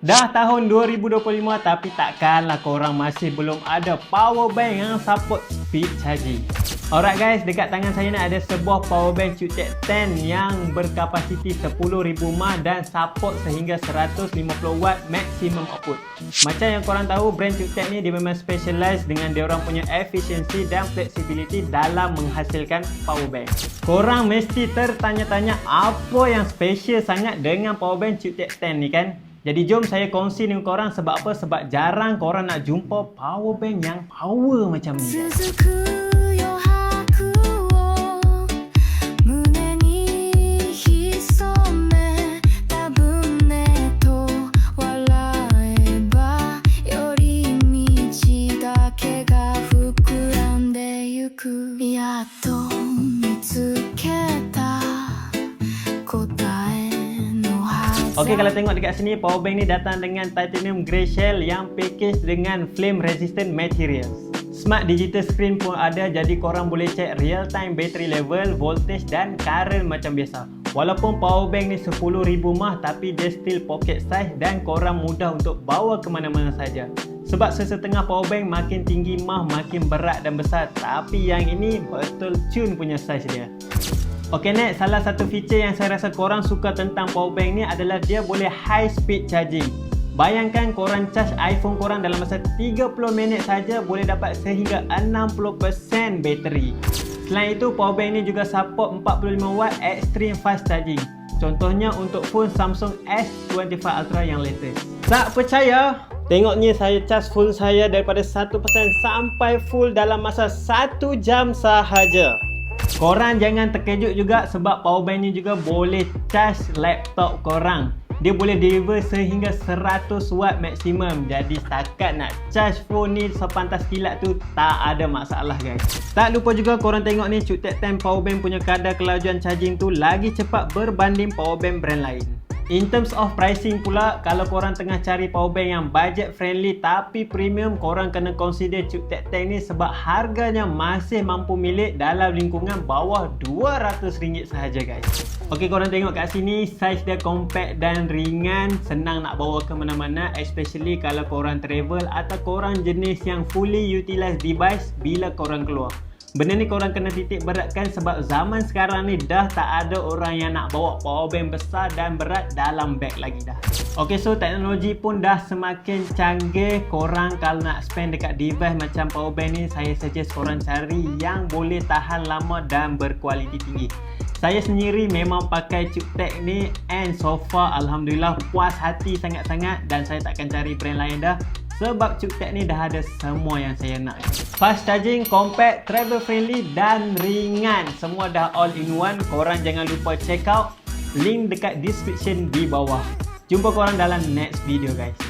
Dah tahun 2025 tapi takkanlah korang masih belum ada power bank yang support speed charging. Alright guys, dekat tangan saya ni ada sebuah power bank CuteTech 10 yang berkapasiti 10,000 mAh dan support sehingga 150 watt maximum output. Macam yang korang tahu, brand CuteTech ni dia memang specialize dengan dia orang punya efficiency dan flexibility dalam menghasilkan power bank. Korang mesti tertanya-tanya apa yang special sangat dengan power bank CuteTech 10 ni kan? Jadi jom saya kongsi dengan korang sebab apa? Sebab jarang korang nak jumpa power bank yang power macam ni. やっと見つけた答え Okey kalau tengok dekat sini power bank ni datang dengan titanium grey shell yang package dengan flame resistant materials. Smart digital screen pun ada jadi korang boleh check real time battery level, voltage dan current macam biasa. Walaupun power bank ni 10,000 mAh tapi dia still pocket size dan korang mudah untuk bawa ke mana-mana saja. Sebab sesetengah power bank makin tinggi mah makin berat dan besar tapi yang ini betul cun punya size dia. Okey next, salah satu feature yang saya rasa korang suka tentang power bank ni adalah dia boleh high speed charging. Bayangkan korang charge iPhone korang dalam masa 30 minit saja boleh dapat sehingga 60% bateri. Selain itu, power bank ni juga support 45 watt extreme fast charging. Contohnya untuk phone Samsung S25 Ultra yang latest. Tak percaya? Tengok ni saya charge phone saya daripada 1% sampai full dalam masa 1 jam sahaja. Korang jangan terkejut juga sebab powerbank ni juga boleh charge laptop korang. Dia boleh deliver sehingga 100 watt maksimum. Jadi setakat nak charge phone ni sepantas kilat tu tak ada masalah guys. Tak lupa juga korang tengok ni CuteTech 10 powerbank punya kadar kelajuan charging tu lagi cepat berbanding powerbank brand lain. In terms of pricing pula, kalau korang tengah cari powerbank yang budget friendly tapi premium, korang kena consider CuteTech 10 ni sebab harganya masih mampu milik dalam lingkungan bawah RM200 sahaja guys. Okey, korang tengok kat sini, saiz dia compact dan ringan, senang nak bawa ke mana-mana especially kalau korang travel atau korang jenis yang fully utilize device bila korang keluar. Benda ni korang kena titik beratkan sebab zaman sekarang ni dah tak ada orang yang nak bawa power bank besar dan berat dalam beg lagi dah. Okay so teknologi pun dah semakin canggih korang kalau nak spend dekat device macam power bank ni saya suggest korang cari yang boleh tahan lama dan berkualiti tinggi. Saya sendiri memang pakai CuteTech ni and so far Alhamdulillah puas hati sangat-sangat dan saya takkan cari brand lain dah sebab CuteTech ni dah ada semua yang saya nak. Fast charging, compact, travel friendly dan ringan. Semua dah all in one. Korang jangan lupa check out link dekat description di bawah. Jumpa korang dalam next video guys.